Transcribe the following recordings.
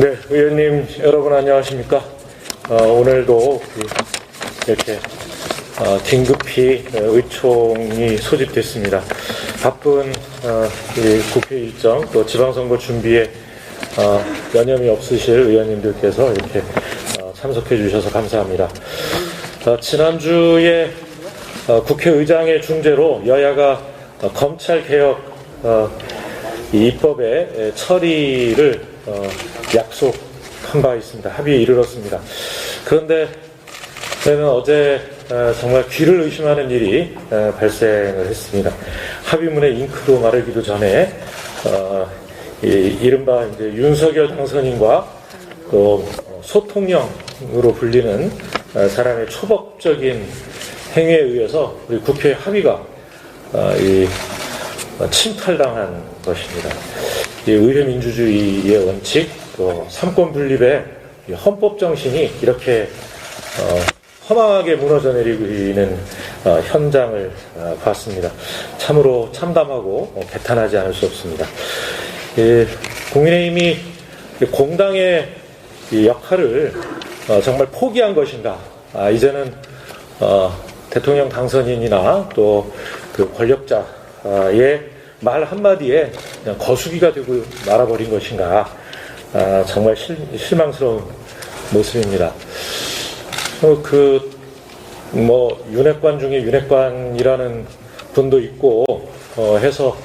네, 의원님 여러분 안녕하십니까? 어, 오늘도 그 이렇게 어, 긴급히 어, 의총이 소집됐습니다. 바쁜 어, 이 국회 일정 또 지방선거 준비에 어, 여념이 없으실 의원님들께서 이렇게 어, 참석해 주셔서 감사합니다. 어, 지난주에 어, 국회의장의 중재로 여야가 어, 검찰 개혁 어, 이 입법의 처리를 어, 약속한 바 있습니다. 합의에 이르렀습니다. 그런데 저는 어제 어, 정말 귀를 의심하는 일이 어, 발생을 했습니다. 합의문의 잉크도 마르기도 전에 어, 이, 이른바 이제 윤석열 당선인과 또 어, 소통령으로 불리는 어, 사람의 초법적인 행위에 의해서 우리 국회 합의가 어, 이 어, 침탈당한 것입니다. 이 의회 민주주의의 원칙, 또 삼권 분립의 이 헌법 정신이 이렇게 어, 허망하게 무너져 내리는 어, 현장을 어, 봤습니다. 참으로 참담하고 어, 개탄하지 않을 수 없습니다. 예, 국민의힘이 이 공당의 이 역할을 어, 정말 포기한 것인가? 아, 이제는 어, 대통령 당선인이나 또 그 권력자의 말 한마디에 거수기가 되고 말아버린 것인가. 아, 정말 실, 실망스러운 모습입니다. 어, 그, 뭐, 윤핵관 중에 윤핵관이라는 분도 있고, 어, 해서,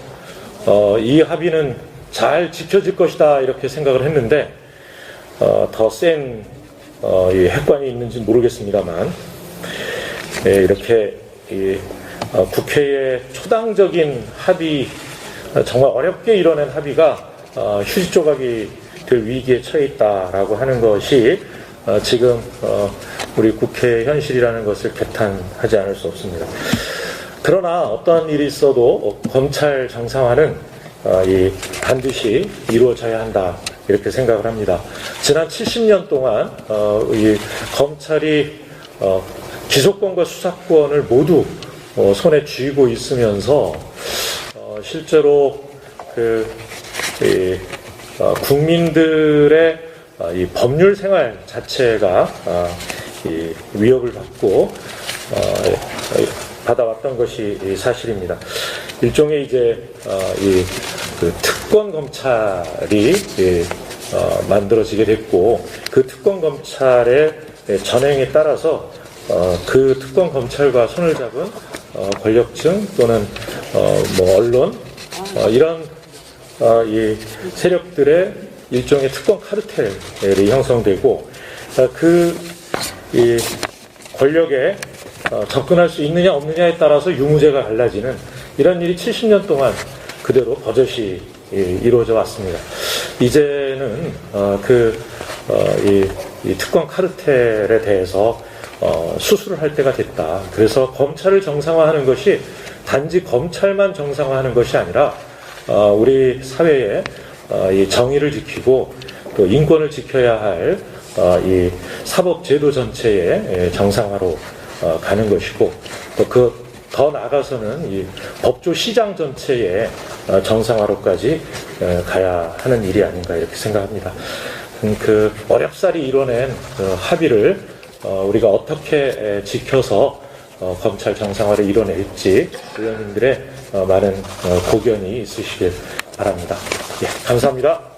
어, 이 합의는 잘 지켜질 것이다, 이렇게 생각을 했는데, 어, 더 센, 어, 이 핵관이 있는지 모르겠습니다만, 예, 이렇게, 이, 어, 국회의 초당적인 합의, 어, 정말 어렵게 이뤄낸 합의가, 어, 휴지 조각이 될 위기에 처해 있다라고 하는 것이, 어, 지금, 어, 우리 국회 현실이라는 것을 개탄하지 않을 수 없습니다. 그러나 어떤 일이 있어도 어, 검찰 정상화는 반드시 이루어져야 한다 이렇게 생각을 합니다. 지난 70년 동안 검찰이 어, 기소권과 수사권을 모두 어, 손에 쥐고 있으면서 어, 실제로 그 이, 어, 국민들의 어, 이 법률 생활 자체가 어, 이 위협을 받고 어, 받아왔던 것이 이 사실입니다. 일종의 이제 어, 이 그 특권 검찰이 이, 어, 만들어지게 됐고 그 특권 검찰의 전행에 따라서 어, 그 특권 검찰과 손을 잡은 어, 권력층 또는 어, 뭐 언론 어, 이런 어, 이 세력들의 일종의 특권 카르텔이 형성되고 어, 그이 권력에 어, 접근할 수 있느냐 없느냐에 따라서 유무죄가 갈라지는 이런 일이 70년 동안 그대로 버젓이 예, 이루어져 왔습니다. 이제는 어, 그 어, 특권 카르텔에 대해서 어, 수술을 할 때가 됐다. 그래서 검찰을 정상화하는 것이 단지 검찰만 정상화하는 것이 아니라 어, 우리 사회에 어, 이 정의를 지키고 또 인권을 지켜야 할 어, 이 사법 제도 전체의 예, 정상화로 어, 가는 것이고 또 그 더 나아가서는 이 법조 시장 전체의 어, 정상화로까지 어, 가야 하는 일이 아닌가 이렇게 생각합니다. 음, 그 어렵사리 이뤄낸 그 합의를 어, 우리가 어떻게 에, 지켜서 어, 검찰 정상화를 이뤄낼지 의원님들의 어, 많은 어, 고견이 있으시길 바랍니다. 예, 감사합니다.